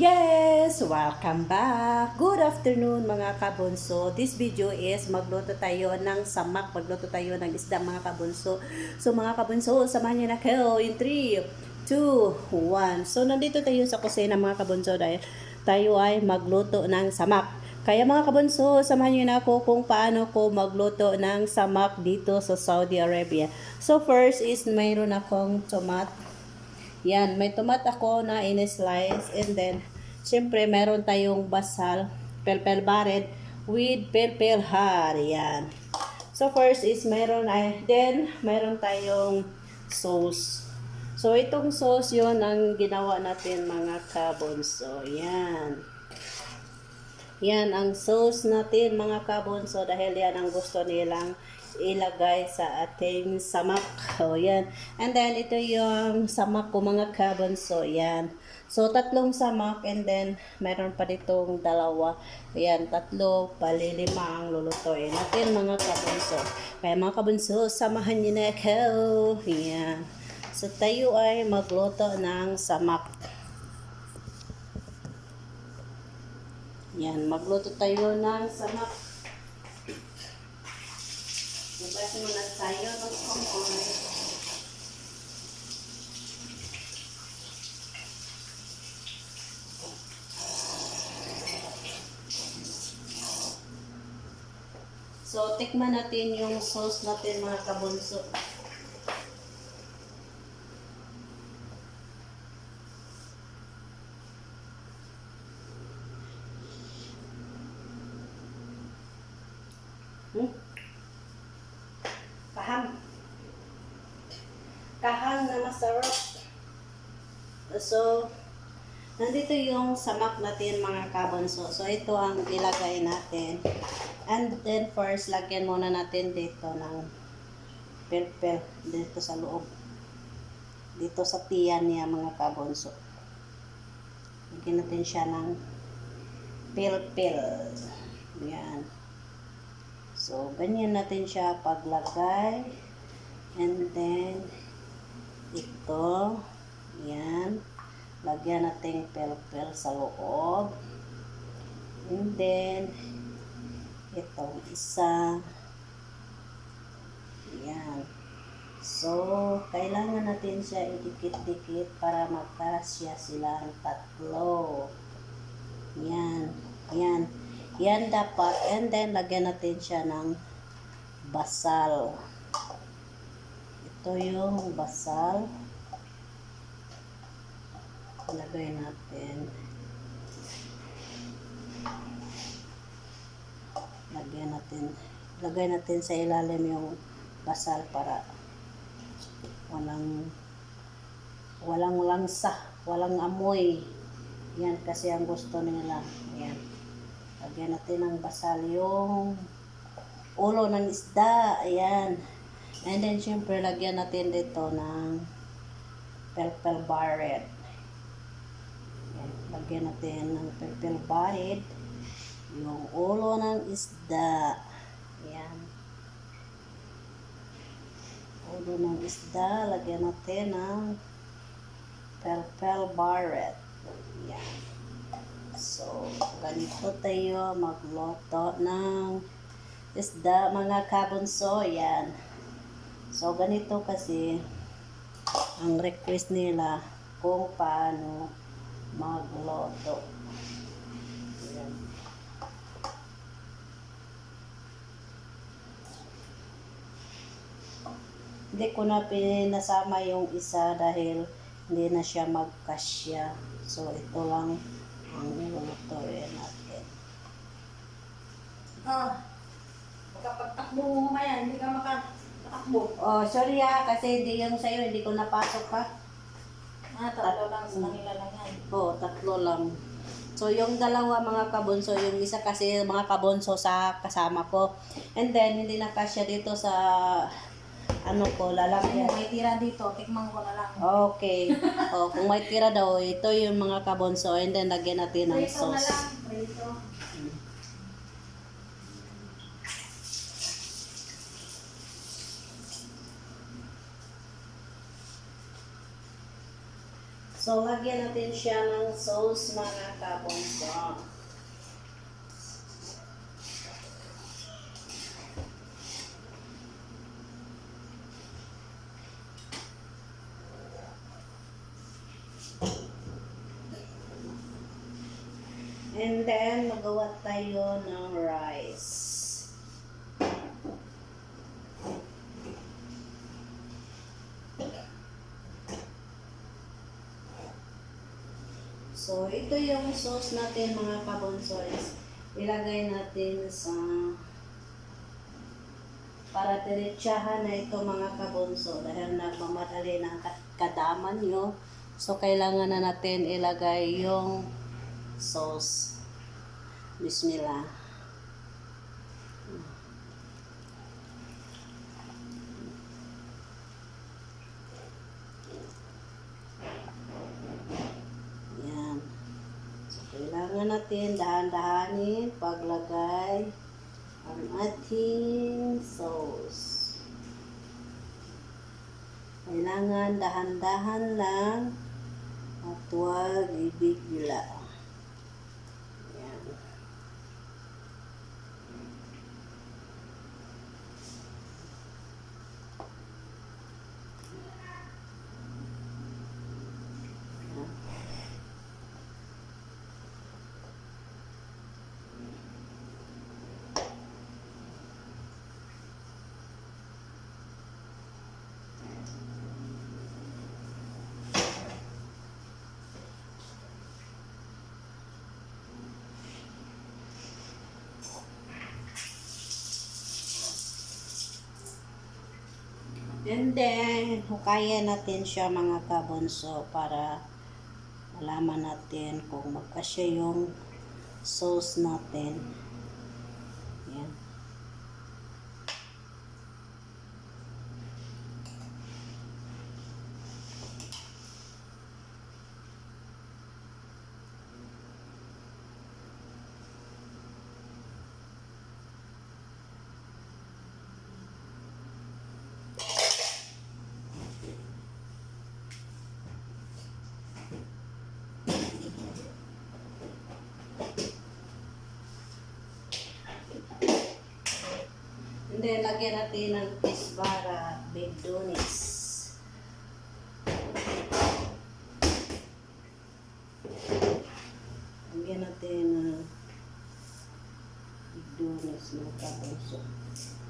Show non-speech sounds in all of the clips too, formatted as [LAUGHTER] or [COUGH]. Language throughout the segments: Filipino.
Yes! Welcome back! Good afternoon mga kabunso. This video is magluto tayo ng samak. Magluto tayo ng isda mga kabunso. So mga kabunso, samahan niyo na kayo in 3, 2, 1. So nandito tayo sa kusina mga kabunso dahil tayo ay magluto ng samak. Kaya mga kabunso, samahan niyo na ako kung paano ko magluto ng samak dito sa Saudi Arabia. So first is mayroon akong tomato yan, may tomat ako na in-slice and then, syempre, meron tayong basal, pelpel bared with pelpel har. Yan. So, first is meron ay, then, meron tayong sauce. So, itong sauce yon ang ginawa natin mga kabonso. Yan. Yan ang sauce natin mga kabonso dahil yan ang gusto nilang ilagay sa ating samak. O yan. And then ito yung samak ko mga kabonso. Yan. So tatlong samak and then meron pa ditong dalawa. Yan, tatlo, palilima ang lulutuin natin mga kabonso. Kaya mga kabonso, samahan niyo na ako. Yan. So tayo ay magluto ng samak. Yan, magluto tayo ng samak. Labas muna tayo ng kumoy. So, tikman natin yung sauce natin mga kabunso. Kahang na masarap. So, nandito yung samak natin mga kabonso. So, ito ang ilagay natin. And then first, lagyan muna natin dito ng pelpel dito sa loob. Dito sa tiyan niya mga kabonso. Lagyan natin siya ng pelpel. Yan. So, ganyan natin siya paglagay. And then, ito. Yan. Lagyan natin pelpel sa loob. And then, itong isa. Yan. So, kailangan natin siya idikit-dikit para magkasya silang tatlo. Yan. Yan. Yan dapat. And then, lagyan natin siya ng basal. Ito yung basal. Lagay natin. Lagyan natin. Lagay natin sa ilalim yung basal para walang walang langsa, walang amoy. Yan kasi ang gusto nila. Yan. Lagyan natin ng basal yung ulo ng isda. Ayan. And then, syempre, lagyan natin dito ng pelpel barret. Ayan. Lagyan natin ng pelpel barret. Yung ulo ng isda. Ayan. Ulo ng isda. Lagyan natin ng pelpel barret. Ayan. So, ganito tayo magluto ng isda mga kabunso. Yan. So, ganito kasi ang request nila kung paano magluto. Yan. Hindi ko na pinasama yung isa dahil hindi na siya magkasya. So, ito lang ang lulutuin natin. Ah, kapag takbo mo mamaya, hindi ka makatakbo. Oh, sorry ha, kasi hindi yung sa'yo, hindi ko napasok ha. Ah, tatlo lang sa kanila lang yan. Oo, tatlo lang. So, yung dalawa mga kabonso, yung isa kasi mga kabonso sa kasama ko. And then, hindi na kasya dito sa ano ko, Kung lalagyan. may tira dito, tikman ko na lang. Okay. [LAUGHS] oh, kung may tira daw, ito yung mga kabonso. And then, lagyan natin ng Prito na lang. sauce. So, lagyan natin siya ng sauce mga kabonso. And then, magawa tayo ng rice. So, ito yung sauce natin mga kabonsoys. Ilagay natin sa para diretsahan na ito mga kabonso dahil nagmamadali ng ka- kadaman nyo. So, kailangan na natin ilagay yung sauce. Bismillah. Yan. So, kailangan natin dahan-dahanin paglagay ang ating sauce. Kailangan dahan-dahan lang at huwag ibigla. Yan. And then, hukayan natin siya mga kabonso para malaman natin kung magkasya yung sauce natin. Yan. And then, lagyan natin ng kisbara, begdonis. Lagyan natin ng begdonis mga kabonso. Ano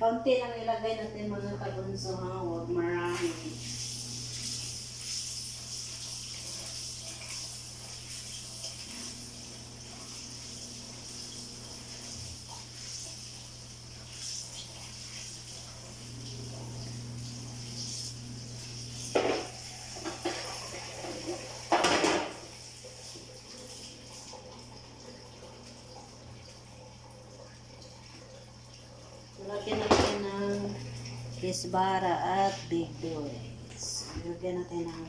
kaunti lang ilagay natin mga kabunso ha, huwag marami. Lagyan natin ng kisbara at big donuts. Lagyan natin ng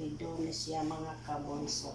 big donuts yan mga kabonso.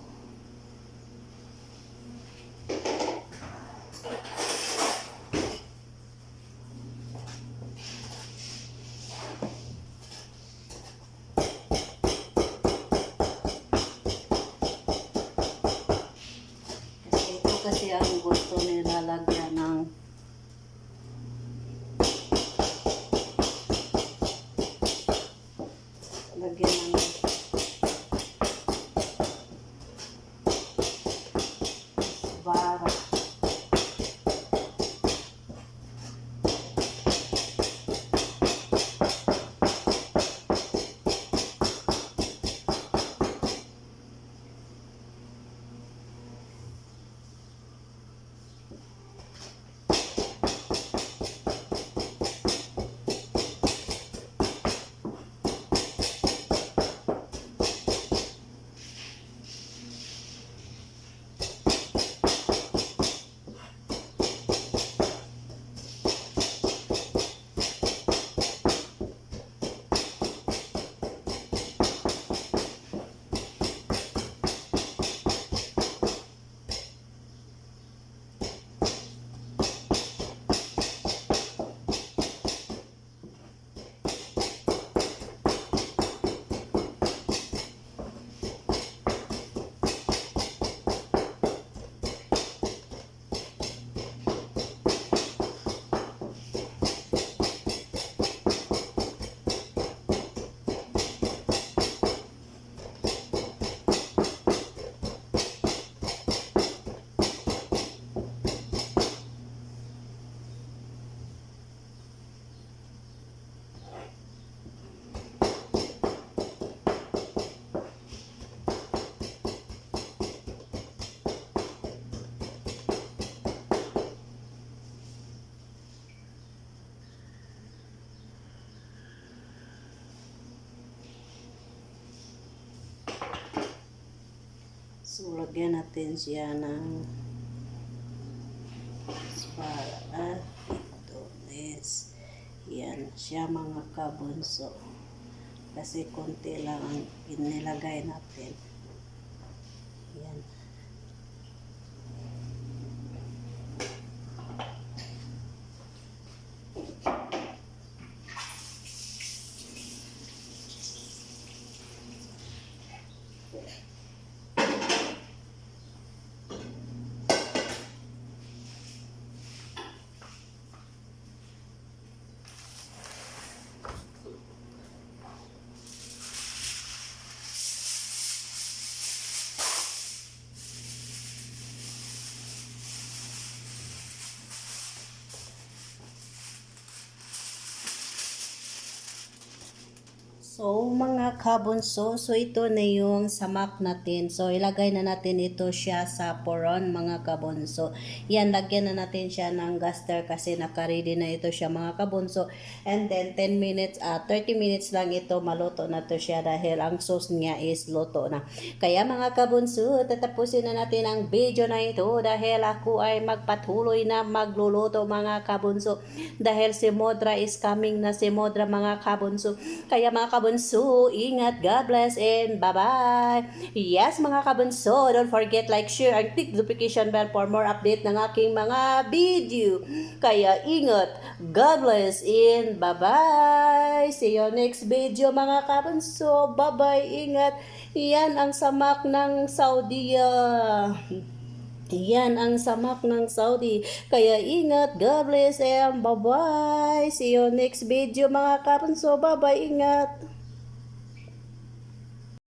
So, lagyan natin siya ng para ito is yan siya mga kabunso. Kasi konti lang ang inilagay natin So, mga kabunso, so ito na yung samak natin. So, ilagay na natin ito siya sa poron, mga kabunso. Yan, lagyan na natin siya ng gaster kasi nakaready na ito siya, mga kabunso. And then, 10 minutes, ah 30 minutes lang ito, maluto na to siya dahil ang sauce niya is luto na. Kaya mga kabunso, tatapusin na natin ang video na ito dahil ako ay magpatuloy na magluluto, mga kabunso. Dahil si Modra is coming na si Modra, mga kabunso. Kaya mga kabunso, ingat, God bless, and bye-bye. Yes, mga kabunso, don't forget like, share, and click notification bell for more update ng aking mga video. Kaya ingat, God bless, and bye-bye. See you next video, mga kabunso. Bye-bye, ingat. Yan ang samak ng Saudi. ah. Yan ang samak ng Saudi. Kaya ingat, God bless, and bye-bye. See you next video mga kapunso. Bye-bye, ingat.